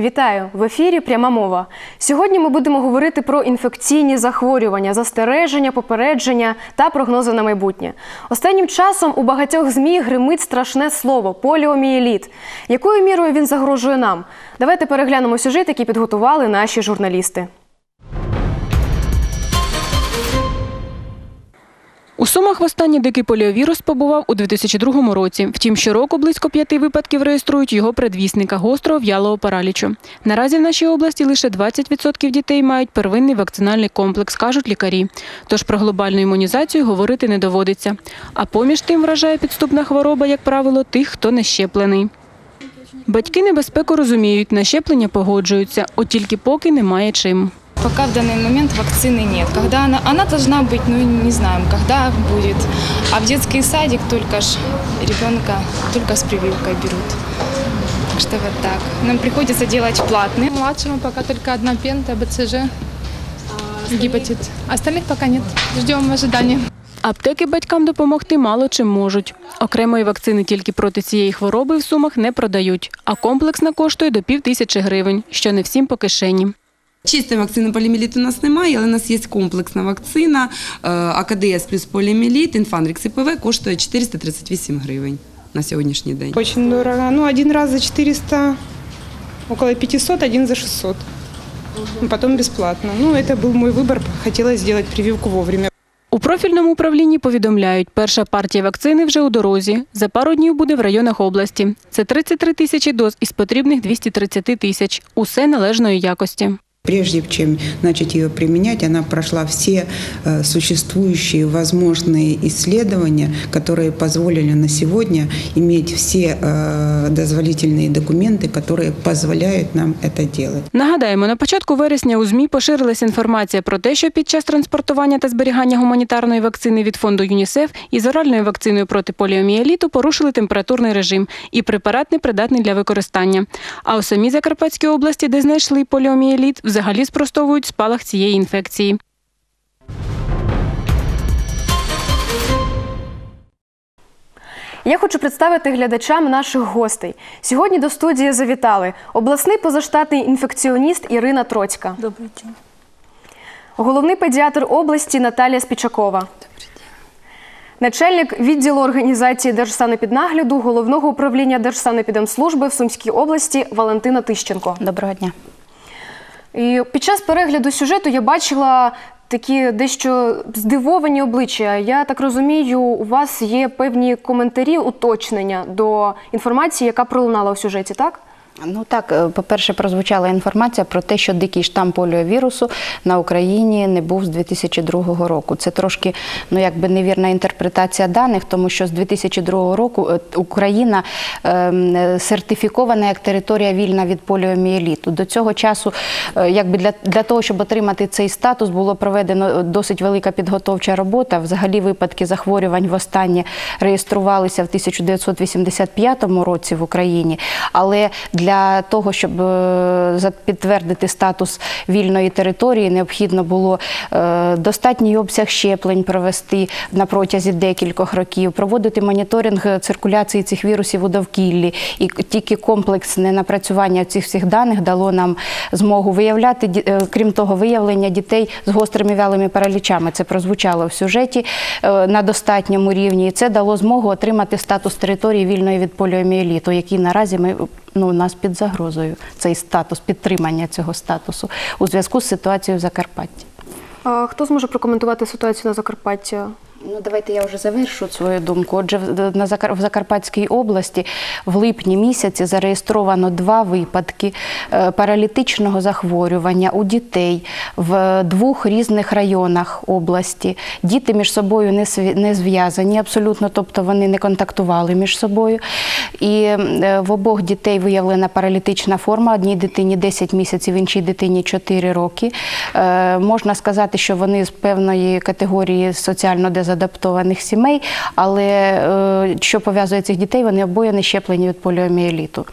Вітаю в ефірі. Пряма мова. Сьогодні ми будемо говорити про інфекційні захворювання, застереження, попередження та прогнози на майбутнє. Останнім часом у багатьох змі гримить страшне слово поліомієліт. Якою мірою він загрожує нам? Давайте переглянемо сюжет, який підготували наші журналісти. У Сумах востаннє дикий поліовірус побував у 2002 році. Втім, щороку близько п'яти випадків реєструють його предвісника – гострого в'ялого паралічу. Наразі в нашій області лише 20% дітей мають первинний вакцинальний комплекс, кажуть лікарі. Тож про глобальну імунізацію говорити не доводиться. А поміж тим вражає підступна хвороба, як правило, тих, хто не щеплений. Батьки небезпеку розуміють, на щеплення погоджуються, от тільки поки немає чим. Пока в данный момент вакцины нет. Когда она, она должна быть, ну не знаем, когда будет. А в детский садик только ж ребенка только с прививкой берут. Так что вот так. Нам приходится делать платные. Младшему пока только одна пента, БЦЖ, гепатит. Остальных пока нет. Ждем в ожидании. Аптеки батькам допомогти мало чим можуть. Окремої вакцини тільки проти цієї хвороби в сумах не продають, а комплексна коштує до пів тисячі гривень, що не всім по кишені. Чистої вакцини поліоміеліту у нас немає, але у нас є комплексна вакцина е, АКДС плюс поліоміеліт, інфанрікс ІПВ коштує 438 гривень на сьогоднішній день. Очень дорого. Ну, один раз за 400, около 500, один за 600. Ну, Потом бесплатно. Ну, это был мой выбор. Хотелось сделать прививку вовремя. У профільному управлінні повідомляють, перша партія вакцини вже у дорозі. За пару днів буде в районах області. Це 33 тисячі доз із потрібних 230 тисяч. Усе належної якості. Прежде чем начать ее применять, она прошла все э, существующие возможные исследования, которые позволили на сегодня иметь все э, дозволительные документы, которые позволяют нам это делать. Нагадаємо, на початку вересня у ЗМІ поширилася інформація про те, що під час транспортування та зберігання гуманітарної вакцини від фонду ЮНІСЕФ із оральною вакциною проти поліомієліту порушили температурний режим і препарат непридатний для використання. А у самій Закарпатській області, де знайшли поліомієліт, взагалі спростовують спалах цієї інфекції. Я хочу представити глядачам наших гостей. Сьогодні до студії завітали обласний позаштатний інфекціоніст Ірина Троцька. Добрий день. Головний педіатр області Наталія Спічакова. Добрий, Начальник відділу організації Держсанепіднагляду Головного управління Держсанепідемслужби в Сумській області Валентина Тищенко. Доброго дня. І під час перегляду сюжету я бачила такі дещо здивовані обличчя. Я так розумію, у вас є певні коментарі, уточнення до інформації, яка пролунала у сюжеті, так? Ну так, е, по-перше, прозвучала інформація про те, що дикий штам поліовірусу на Україні не був з 2002 року. Це трошки ну якби невірна інтерпретація даних, тому що з 2002 року е, Україна ем, сертифікована як територія вільна від поліомієліту. До цього часу, е, якби для, для того, щоб отримати цей статус, було проведено досить велика підготовча робота. Взагалі, випадки захворювань востаннє реєструвалися в 1985 році в Україні, але для того, щоб е, підтвердити статус вільної території, необхідно було е, достатній обсяг щеплень провести на протязі декількох років, проводити моніторинг циркуляції цих вірусів у довкіллі. І тільки комплексне напрацювання цих всіх даних дало нам змогу виявляти, е, крім того, виявлення дітей з гострими вялими паралічами. Це прозвучало в сюжеті на достатньому рівні. І це дало змогу отримати статус території вільної від поліомієліту, який наразі ми ну, у нас під загрозою цей статус, підтримання цього статусу у зв'язку з ситуацією в Закарпатті. А хто зможе прокоментувати ситуацію на Закарпатті? Ну, давайте я вже завершу свою думку. Отже, в- Закарпатській області в липні місяці зареєстровано два випадки е, паралітичного захворювання у дітей в двох різних районах області. Діти між собою не зв'язані абсолютно, тобто вони не контактували між собою. І е, в обох дітей виявлена паралітична форма. Одній дитині 10 місяців, іншій дитині 4 роки. Е, Можна сказати, що вони з певної категорії соціально дезадаптованих сімей, але е, що пов'язує цих дітей, вони обоє не щеплені від поліомієліту.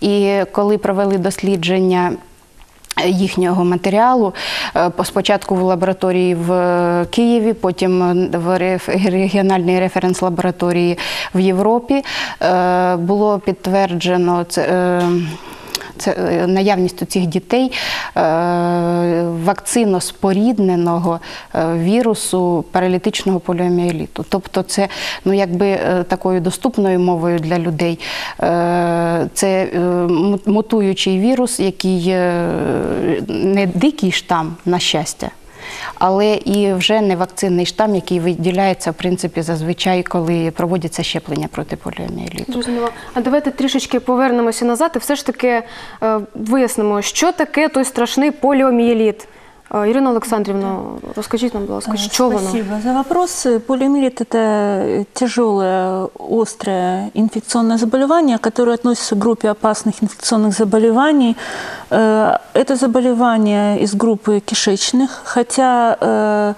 І коли провели дослідження їхнього матеріалу. Е, Спочатку в лабораторії в е, Києві, потім в регіональній референс-лабораторії в Європі. Е, Було підтверджено це. е, наявність у цих дітей е, вакциноспорідненого е, вірусу паралітичного поліоміеліту. Тобто, це ну якби такою доступною мовою для людей. Це мутуючий вірус, який не дикий штам, на щастя. Але і вже не вакцинний штам, який виділяється в принципі зазвичай, коли проводяться щеплення проти поліомієліту. Зрозуміло. А давайте трішечки повернемося назад і все ж таки е, вияснимо, що таке той страшний поліомієліт. Е, Ірина Олександрівна, розкажіть нам, будь ласка, що воно? Спасибо за вопрос. Полиомиелит – это тяжелое, острое инфекционное заболевание, которое относится к группе опасных инфекционных заболеваний. Э, Это заболевание из группы кишечных, хотя э,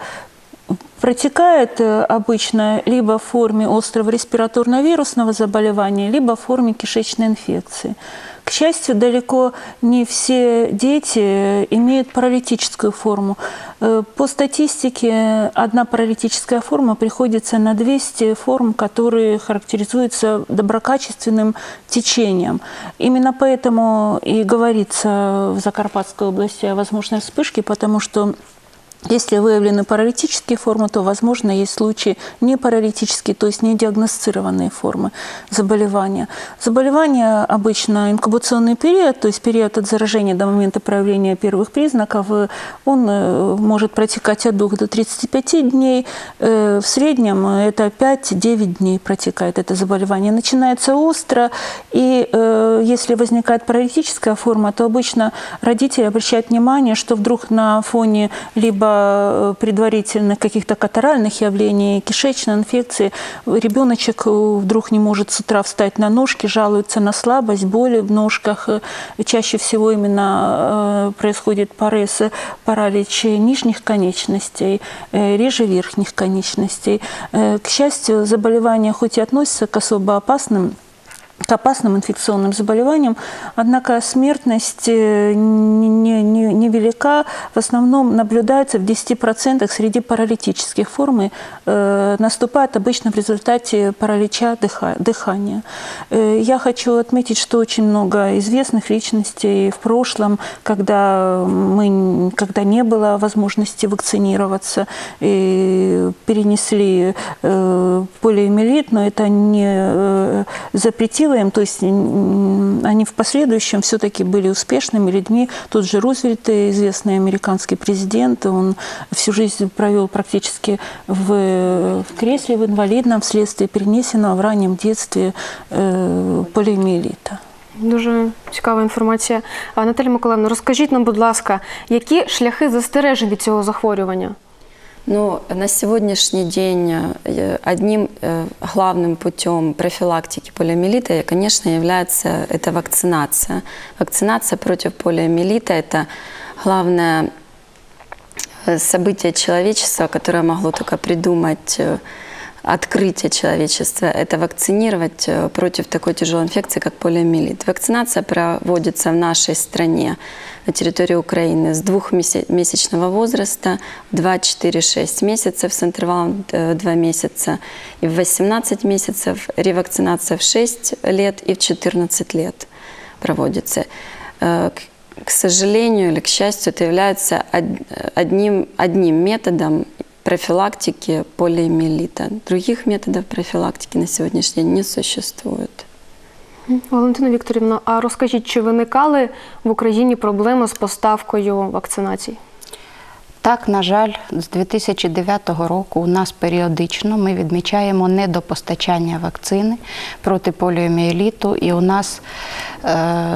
протекает э, обычно либо в форме острого респираторно-вирусного заболевания, либо в форме кишечной инфекции. К счастью, далеко не все дети э, имеют паралитическую форму. Э, По статистике, одна паралитическая форма приходится на 200 форм, которые характеризуются доброкачественным течением. Именно поэтому и говорится в Закарпатской области о возможной вспышке, потому что если выявлены паралитические формы, то, возможно, есть случаи непаралитические, то есть недиагностированные формы заболевания. Заболевание обычно инкубационный период, то есть период от заражения до момента проявления первых признаков, э, он э, может протекать от 2 до 35 дней. Э, В среднем это 5-9 дней протекает это заболевание. Начинается остро, и если возникает паралитическая форма, то обычно родители обращают внимание, что вдруг на фоне либо предварительных каких-то катаральных явлений, кишечной инфекции, ребеночек э, вдруг не может с утра встать на ножки, жалуется на слабость, боли в ножках. Э, Чаще всего именно э, происходит парез, паралич нижних конечностей, э, реже верхних конечностей. Э, К счастью, заболевание хоть и относится к особо опасным к опасным инфекционным заболеваниям, однако смертность э, не- не- невелика, в основном наблюдается в 10% среди паралитических форм, и, э, наступает обычно в результате паралича дыха- дыхания. Э, я хочу отметить, что очень много известных личностей в прошлом, когда, мы, когда не было возможности вакцинироваться, и перенесли э, полиомиелит, но это не э, запретило им, то есть м, они в последующем все-таки были успешными людьми. Тот же Рузвельт, э, известный американский президент, он всю жизнь провел практически в, в кресле, в инвалидном, вследствие перенесенного в раннем детстве э, полиомиелита. Дуже цікава інформація. А Наталя Миколаївна, розкажіть нам, будь ласка, які шляхи застережень від цього захворювання? Ну, на сегодняшний день э, одним э, главным путем профилактики полиомиелита, конечно, является это вакцинация. Вакцинация против полиомиелита – это главное э, событие человечества, которое могло только придумать открытие человечества, это вакцинировать против такой тяжелой инфекции, как полиомиелит. Вакцинация проводится в нашей стране на территории Украины с двухмесячного возраста, 2-4-6 месяцев с интервалом 2 месяца, и в 18 месяцев ревакцинация в 6 лет и в 14 лет проводится. Э, к- сожалению или к счастью, это является од- одним, одним методом профилактики полиомиелита. Других методов профилактики на сегодняшний день не существует. Валентина Вікторівна, а розкажіть, чи виникали в Україні проблеми з поставкою вакцинацій? Так, на жаль, з 2009 року у нас періодично ми відмічаємо недопостачання вакцини проти поліоміеліту, і у нас,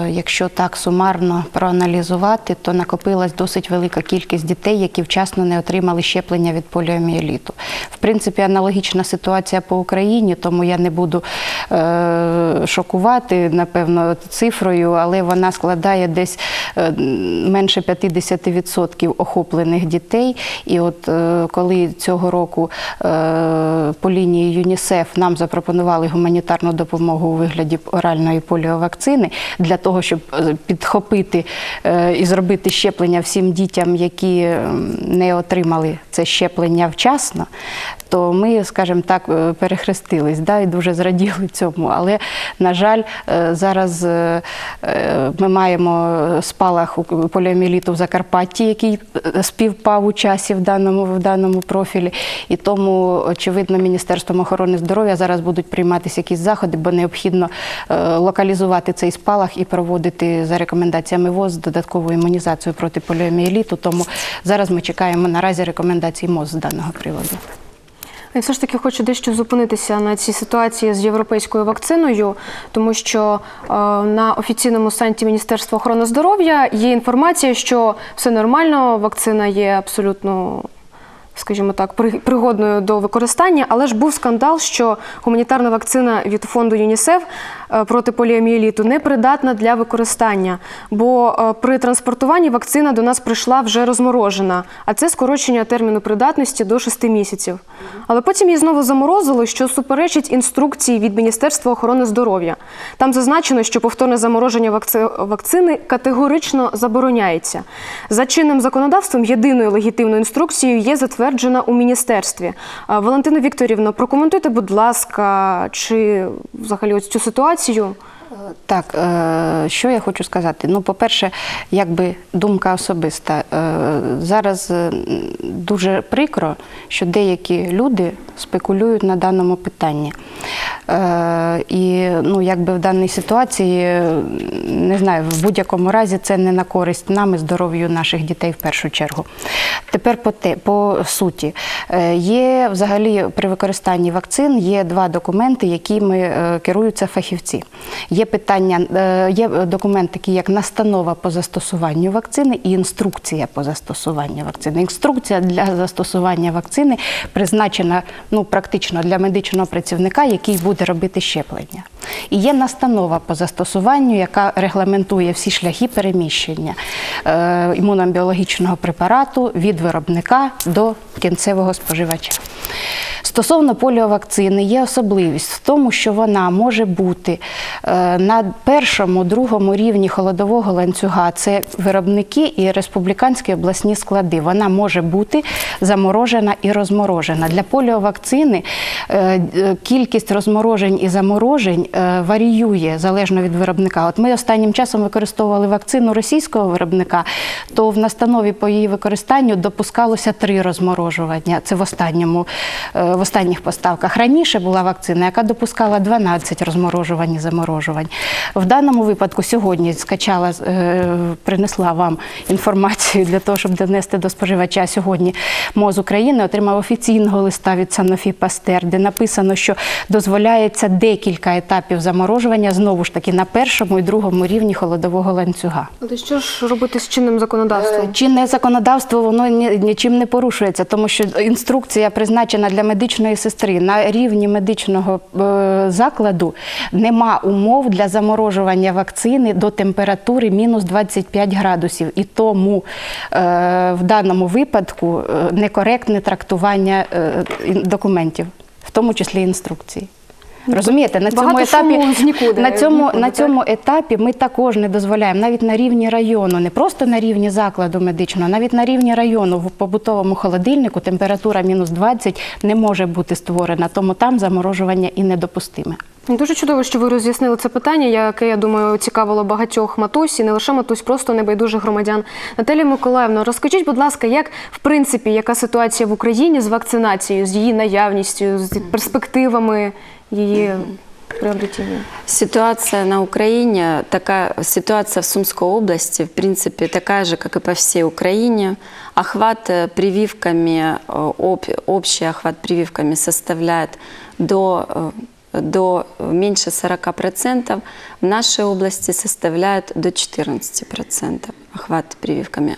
якщо так сумарно проаналізувати, то накопилась досить велика кількість дітей, які вчасно не отримали щеплення від поліомієліту. В принципі, аналогічна ситуація по Україні, тому я не буду е, шокувати, напевно, цифрою, але вона складає десь е, менше 50% охоплених дітей. І от е, коли цього року е, по лінії ЮНІСЕФ нам запропонували гуманітарну допомогу у вигляді оральної поліовакцини для того, щоб е, підхопити е, і зробити щеплення всім дітям, які не отримали це щеплення вчасно, то ми, скажімо так, е, перехрестились да, і дуже зраділи цьому. Але, на жаль, е, зараз е, е, ми маємо спалах поліоміеліту в Закарпатті, який е, співпав у часі в даному, в даному профілі. І тому, очевидно, Міністерством охорони здоров'я зараз будуть прийматися якісь заходи, бо необхідно е, локалізувати цей спалах і проводити за рекомендаціями ВОЗ додаткову імунізацію проти поліоміеліту. Тому зараз ми чекаємо наразі рекомендацій МОЗ з даного приводу. І все ж таки хочу дещо зупинитися на цій ситуації з європейською вакциною, тому що е, на офіційному сайті Міністерства охорони здоров'я є інформація, що все нормально, вакцина є абсолютно. Скажімо так, пригодною до використання, але ж був скандал, що гуманітарна вакцина від фонду ЮНІСЕФ проти поліомієліту не придатна для використання, бо е, при транспортуванні вакцина до нас прийшла вже розморожена, а це скорочення терміну придатності до 6 місяців. Але потім її знову заморозили, що суперечить інструкції від Міністерства охорони здоров'я. Там зазначено, що повторне замороження вакци- вакцини категорично забороняється. За чинним законодавством єдиною легітимною інструкцією є затверджена у міністерстві. Валентина Вікторівна, прокоментуйте, будь ласка, чи взагалі ось цю ситуацію. Так, е, що я хочу сказати? Ну, по-перше, якби думка особиста. Е, Зараз е, дуже прикро, що деякі люди спекулюють на даному питанні. Е, І ну, якби в даній ситуації, не знаю, в будь-якому разі це не на користь нам і здоров'ю наших дітей в першу чергу. Тепер по, те, по суті. Е, Є взагалі при використанні вакцин є два документи, якими е, керуються фахівці. Є питання, є документ, такий як настанова по застосуванню вакцини і інструкція по застосуванню вакцини. Інструкція для застосування вакцини призначена ну, практично для медичного працівника, який буде робити щеплення. І є настанова по застосуванню, яка регламентує всі шляхи переміщення е, імунобіологічного препарату від виробника до кінцевого споживача. Стосовно поліовакцини є особливість в тому, що вона може бути е, на першому, другому рівні холодового ланцюга. Це виробники і республіканські обласні склади. Вона може бути заморожена і розморожена. Для поліовакцини е, е, кількість розморожень і заморожень варіює залежно від виробника. От ми останнім часом використовували вакцину російського виробника, то в настанові по її використанню допускалося три розморожування. Це в останньому в останніх поставках. Раніше була вакцина, яка допускала 12 розморожувань і заморожувань. В даному випадку сьогодні скачала, е, принесла вам інформацію для того, щоб донести до споживача. Сьогодні МОЗ України отримав офіційного листа від Sanofi Pasteur, де написано, що дозволяється декілька етапів заморожування знову ж таки на першому і другому рівні холодового ланцюга. Але що ж робити з чинним законодавством? Чинне законодавство воно нічим не порушується, тому що інструкція призначена для медичної сестри на рівні медичного е, закладу. Нема умов для заморожування вакцини до температури мінус 25 градусів. І тому е, в даному випадку е, некоректне трактування документів, в тому числі інструкції. Розумієте, на цьому Багато етапі з нікуди, на цьому, нікуди, на так? цьому етапі ми також не дозволяємо навіть на рівні району, не просто на рівні закладу медичного, навіть на рівні району в побутовому холодильнику температура мінус 20 не може бути створена, тому там заморожування і недопустиме. Дуже чудово, що ви роз'яснили це питання, яке я думаю цікавило багатьох матусь і не лише матусь, просто небайдужих громадян. Наталія Миколаївна, розкажіть, будь ласка, як в принципі яка ситуація в Україні з вакцинацією, з її наявністю, з перспективами її приобретення? Ситуация на Украине, такая ситуация в Сумской области, в принципе, такая же, как и по всей Украине. Охват э, прививками, э, об- общий охват прививками составляет до, э, до меньше 40%. В нашей области составляет до 14% охват прививками.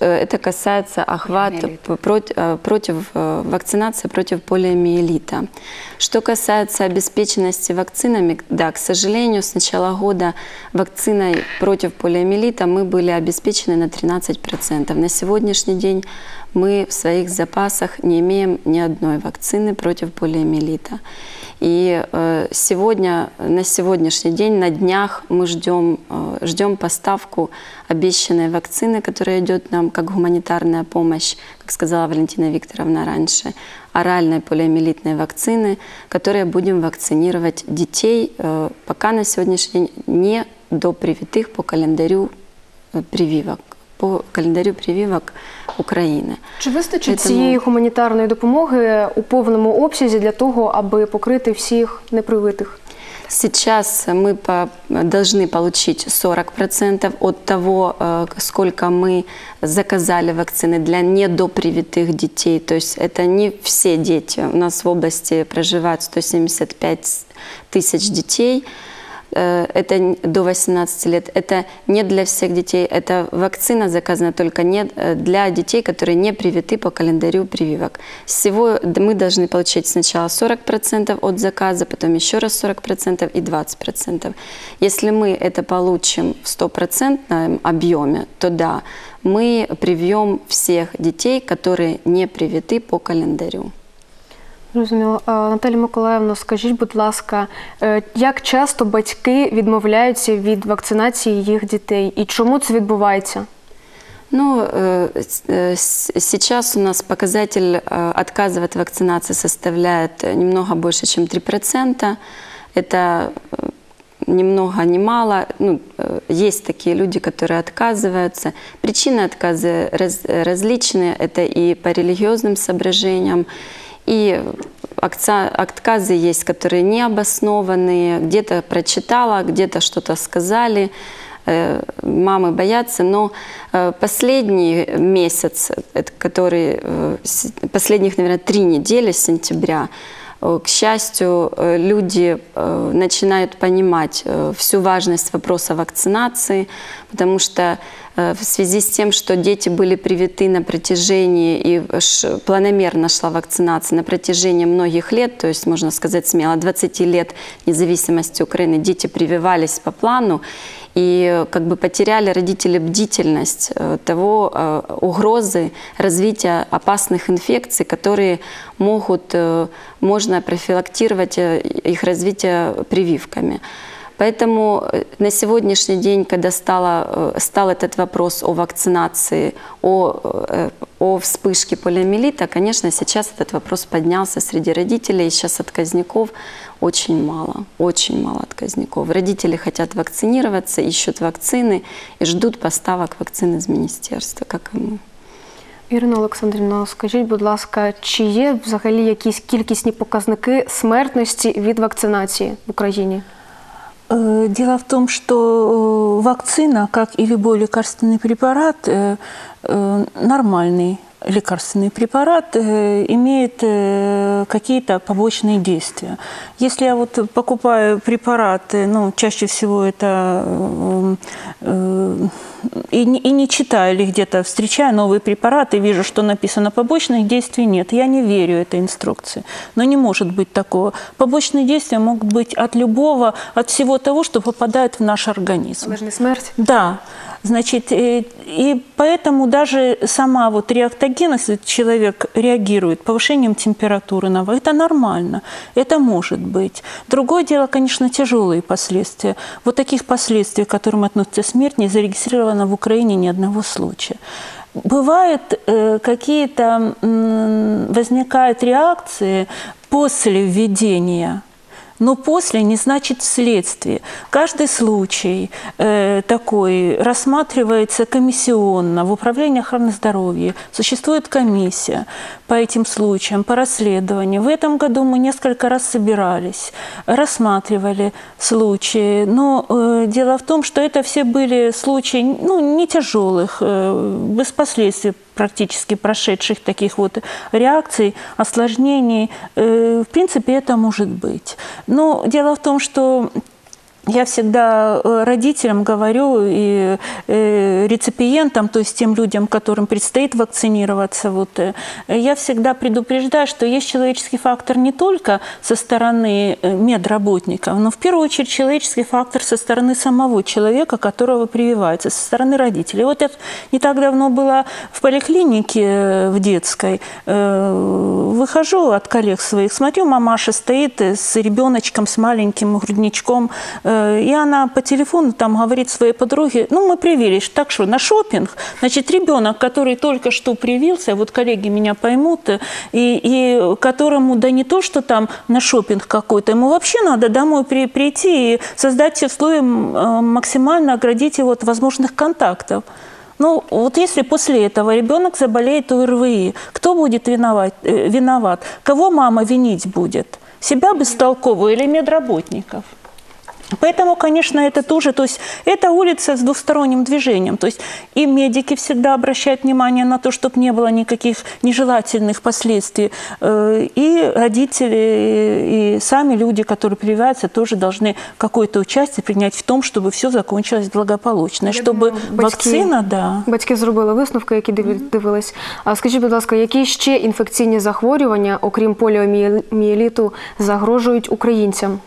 Э, Это касается охвата п- прот- э, против э, вакцинации против полиомиелита. Что касается обеспеченности вакцинами, да, к сожалению, с начала года вакциной против полиомиелита мы были обеспечены на 13%. На сегодняшний день мы в своих запасах не имеем ни одной вакцины против полиомиелита. И э, сегодня, на сегодняшний день, на днях мы ждем, э, ждем поставку обещанной вакцины, которая идет нам как гуманитарная помощь, как сказала Валентина Викторовна раньше, оральной полиомиелитной вакцины, которые будем вакцинировать детей, э, пока на сегодняшний день не до привитых по календарю прививок, по календарю прививок України. Чи вистачить Тому- цієї гуманітарної допомоги у повному обсязі для того, аби покрити всіх непривитих? Сейчас мы по- должны получить 40% от того, э, сколько мы заказали вакцины для недопривитых детей. То есть это не все дети. У нас в области проживает 175 тысяч детей. Э, Это до 18 лет. Это не для всех детей. Это вакцина заказана только не э, для детей, которые не привиты по календарю прививок. Всего мы должны получить сначала 40% от заказа, потом еще раз 40% и 20%. Если мы это получим в 100% объеме, то да, мы привьем всех детей, которые не привиты по календарю. Зрозуміло. Е, Наталі Миколаївно, скажіть, будь ласка, е, як часто батьки відмовляються від вакцинації їх дітей і чому це відбувається? Ну, э, с- э, с- сейчас у нас показатель э, отказа от вакцинации составляет э, немного больше, чем 3%. Это э, ни много ни мало. Ну, э, есть такие люди, которые отказываются. Причины отказа раз- различные. Это и по религиозным соображениям, и отказы есть, которые не обоснованные. Где-то прочитала, где-то что-то сказали э, мамы боятся, но э, последний месяц, который, э, с- последних, наверное, три недели с сентября, к счастью, люди начинают понимать всю важность вопроса вакцинации, потому что в связи с тем, что дети были привиты на протяжении и планомерно шла вакцинация на протяжении многих лет, то есть, можно сказать смело, 20 лет независимости Украины дети прививались по плану, и э, как бы потеряли родители бдительность э, того э, угрозы развития опасных инфекций, которые могут, э, можно профилактировать э, их развитие прививками. Поэтому э, на сегодняшний день, когда стало, э, стал этот вопрос о вакцинации, о, э, о вспышке полиомиелита, конечно, сейчас этот вопрос поднялся среди родителей. И сейчас отказников очень мало, очень мало отказников. Родители хотят вакцинироваться, ищут вакцины и ждут поставок вакцин из министерства, как и мы. Ірина Олександрівна, скажіть, будь ласка, чи є взагалі якісь кількісні показники смертності від вакцинації в Україні? Э, Дело в том, что э, вакцина, как и любой лекарственный препарат, э, нормальный лекарственный препарат имеет какие-то побочные действия. Если я вот покупаю препараты, ну, чаще всего это и, не, и не читаю или где-то встречаю новые препараты, вижу, что написано побочных действий нет. Я не верю этой инструкции. Но не может быть такого. Побочные действия могут быть от любого, от всего того, что попадает в наш организм. Не смерть. Да, значит, э, и поэтому даже сама вот реактогенность, если человек реагирует повышением температуры на это нормально, это может быть. Другое дело, конечно, тяжелые последствия. Вот таких последствий, к которым относится смерть, не зарегистрировано в Украине ни одного случая. Бывают э, какие-то, возникают реакции после введения но после не значит вследствие. Каждый случай э, такой рассматривается комиссионно в Управлении охраны здоровья. Существует комиссия по этим случаям, по расследованию. В этом году мы несколько раз собирались, рассматривали случаи. Но э, дело в том, что это все были случаи ну, не тяжелых, э, без последствий практически прошедших таких вот реакций, осложнений. Э, В принципе, это может быть. Но дело в том, что я всегда э, родителям говорю и э, реципиентам, то есть тем людям, которым предстоит вакцинироваться, вот, э, я всегда предупреждаю, что есть человеческий фактор не только со стороны медработников, но в первую очередь человеческий фактор со стороны самого человека, которого прививается, со стороны родителей. Вот я не так давно была в поликлинике в детской, выхожу от коллег своих, смотрю, мамаша стоит с ребеночком, с маленьким грудничком, и она по телефону там говорит своей подруге, ну, мы привились, так что, на шопинг? Значит, ребенок, который только что привился, вот коллеги меня поймут, э, и, и которому, да не то, что там на шопинг какой-то, ему вообще надо домой при, прийти и создать все условия, э, максимально оградить его от возможных контактов. Ну, вот если после этого ребенок заболеет ОРВИ, кто будет виноват? э, виноват? Кого мама винить будет? Себя бестолковую или медработников? Поэтому, конечно, это тоже, то есть это улица с двусторонним движением. То есть и медики всегда обращают внимание на то, чтобы не было никаких нежелательных последствий. Э, И родители, и сами люди, которые прививаются, тоже должны какое-то участие принять в том, чтобы все закончилось благополучно. Я чтобы думаю, батьки- вакцина, да. Батьки зробили висновки, які диві- дивились. А скажіть, будь ласка, які ще інфекційні захворювання, окрім поліомієліту, загрожують українцям?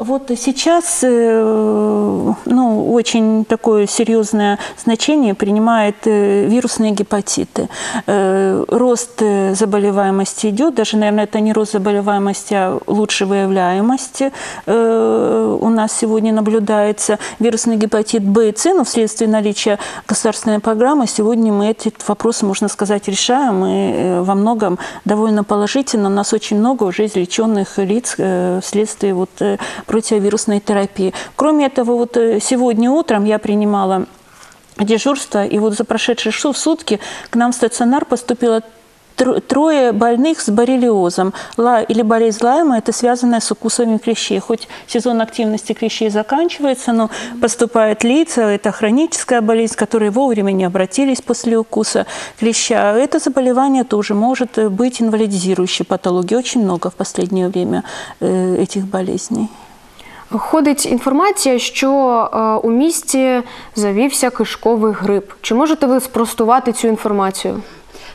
Вот сейчас э, ну, очень такое серьезное значение принимает э, вирусные гепатиты. Э, Рост заболеваемости идет, даже, наверное, это не рост заболеваемости, а лучше выявляемости у нас сегодня наблюдается. Вирусный гепатит Б и С, но вследствие наличия государственной программы сегодня мы эти вопросы, можно сказать, решаем и во многом довольно положительно. У нас очень много уже излеченных лиц вследствие вот противовирусной терапии. Кроме этого, вот э, сегодня утром я принимала дежурство, и вот за прошедшие сутки к нам в стационар поступило тр- трое больных с боррелиозом. Ла или болезнь Лайма – это связанная с укусами клещей. Хоть сезон активности клещей заканчивается, но поступают лица, это хроническая болезнь, которые вовремя не обратились после укуса клеща. Это заболевание тоже может э, быть инвалидизирующей патологией. Очень много в последнее время э, этих болезней. Ходить інформація, що е, у місті завівся кишковий грип. Чи можете ви спростувати цю інформацію?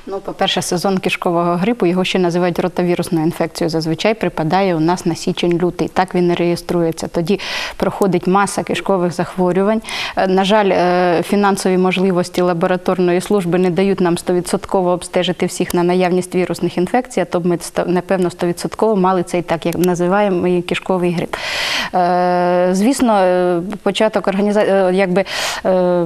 Ну, по-перше, сезон кишкового грипу, його ще називають ротавірусною інфекцією, зазвичай припадає у нас на січень-лютий. Так він і реєструється. Тоді проходить маса кишкових захворювань. Е, На жаль, е, фінансові можливості лабораторної служби не дають нам 100% обстежити всіх на наявність вірусних інфекцій, а то б ми, напевно, 100% мали цей так, як називаємо кишковий грип. Е, Звісно, початок організа... якби, е,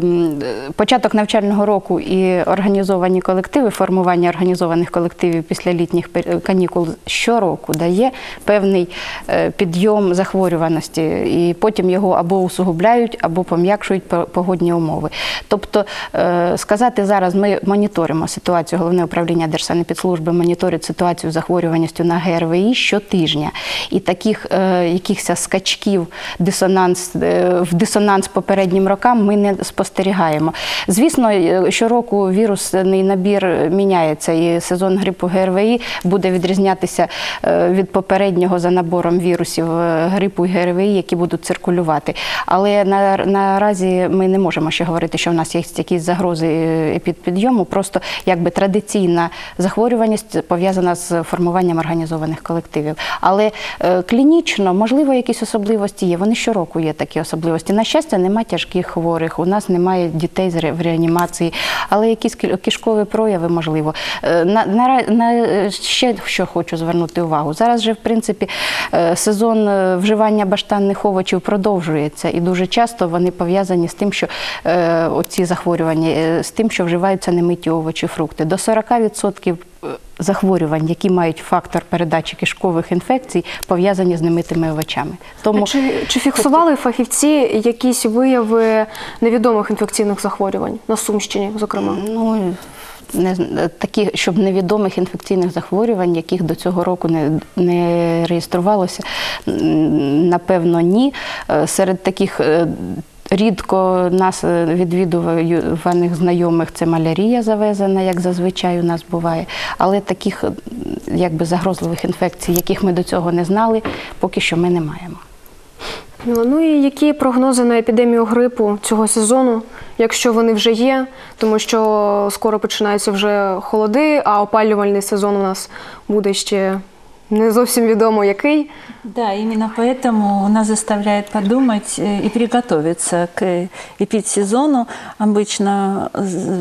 початок навчального року і організовані колективи, формування організованих колективів після літніх канікул щороку дає певний е, підйом захворюваності, і потім його або усугубляють, або пом'якшують по- погодні умови. Тобто е, сказати зараз, ми моніторимо ситуацію, головне управління Держсанепідслужби моніторить ситуацію захворюваністю на ГРВІ щотижня. І таких е, якихось скачків дисонанс, е, в дисонанс попереднім рокам ми не спостерігаємо. Звісно, е, щороку вірусний набір міняється, і сезон грипу ГРВІ буде відрізнятися е, від попереднього за набором вірусів е, грипу і ГРВІ, які будуть циркулювати. Але на, наразі ми не можемо ще говорити, що в нас є якісь загрози е, під підйому. Просто якби традиційна захворюваність пов'язана з формуванням організованих колективів. Але клінічно, можливо, якісь особливості є. Вони щороку є такі особливості. На щастя, немає тяжких хворих. У нас немає дітей в реанімації, але якісь кі- кишкові прояви можливо. Е, На, на, на ще що хочу звернути увагу. Зараз же, в принципі, е, сезон е, вживання баштанних овочів продовжується, і дуже часто вони пов'язані з тим, що оці захворювання, з тим, що вживаються немиті овочі, фрукти. До 40% захворювань, які мають фактор передачі кишкових інфекцій, пов'язані з немитими овочами. Тому Чи, чи фіксували фахівці якісь вияви невідомих інфекційних захворювань на Сумщині, зокрема? Ну, не, такі, щоб невідомих інфекційних захворювань, яких до цього року не, не реєструвалося, напевно, ні. Е, Серед таких е, рідко нас відвідуваних знайомих це малярія завезена, як зазвичай у нас буває. Але таких якби загрозливих інфекцій, яких ми до цього не знали, поки що ми не маємо. Ну, і які прогнози на епідемію грипу цього сезону, якщо вони вже є, тому що скоро починаються вже холоди, а опалювальний сезон у нас буде ще не зовсім відомо який. Да, именно поэтому нас заставляет подумать э, и приготовиться к эпидсезону. Обычно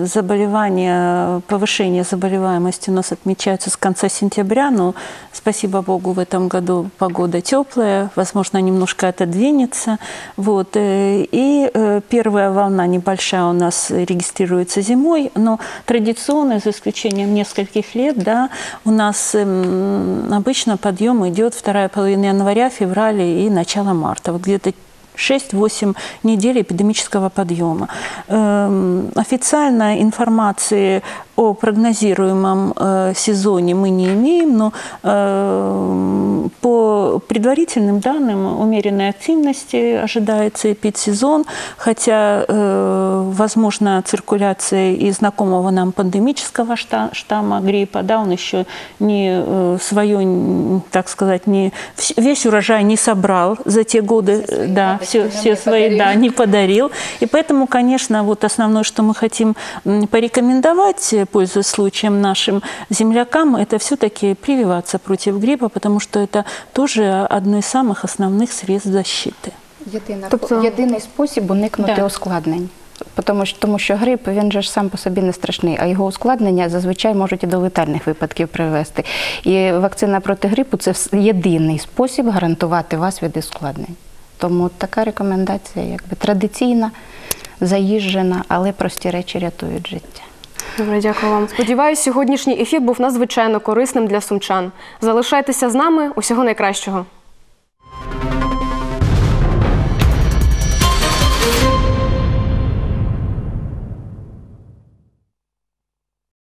заболевания, повышение заболеваемости у нас отмечаются с конца сентября, но, спасибо Богу, в этом году погода теплая, возможно, немножко отодвинется. Вот. э, И э, первая волна небольшая у нас регистрируется зимой, но традиционно, за исключением нескольких лет, да, у нас эм, обычно подъем идет вторая половина января, февраля и начало марта. Вот где-то 6-8 недель эпидемического подъема. Эм, Официальной информации о прогнозируемом э, сезоне мы не имеем, но э, по предварительным данным умеренной активности ожидается эпидсезон, хотя э, возможна циркуляция и знакомого нам пандемического шта- штамма гриппа, да, он еще не э, свое, так сказать, не весь урожай не собрал за те годы, э, да, все, все свои, да, не подарил. И поэтому, конечно, вот основное, что мы хотим порекомендовать, пользуясь случаем нашим землякам, это все-таки прививаться против гриппа, потому что это тоже одно из самых основных средств защиты. Єдина, Тобто- єдиний спосіб уникнути Да. ускладнень. Тому що, тому що грип він же ж сам по собі не страшний, а його ускладнення зазвичай можуть і до летальних випадків привести. І вакцина проти грипу це вс- єдиний спосіб гарантувати вас від ускладнень. Тому така рекомендація, якби традиційна, заїжджена, але прості речі рятують життя. Добре, дякую вам. Сподіваюсь, сьогоднішній ефір був надзвичайно корисним для сумчан. Залишайтеся з нами. Усього найкращого.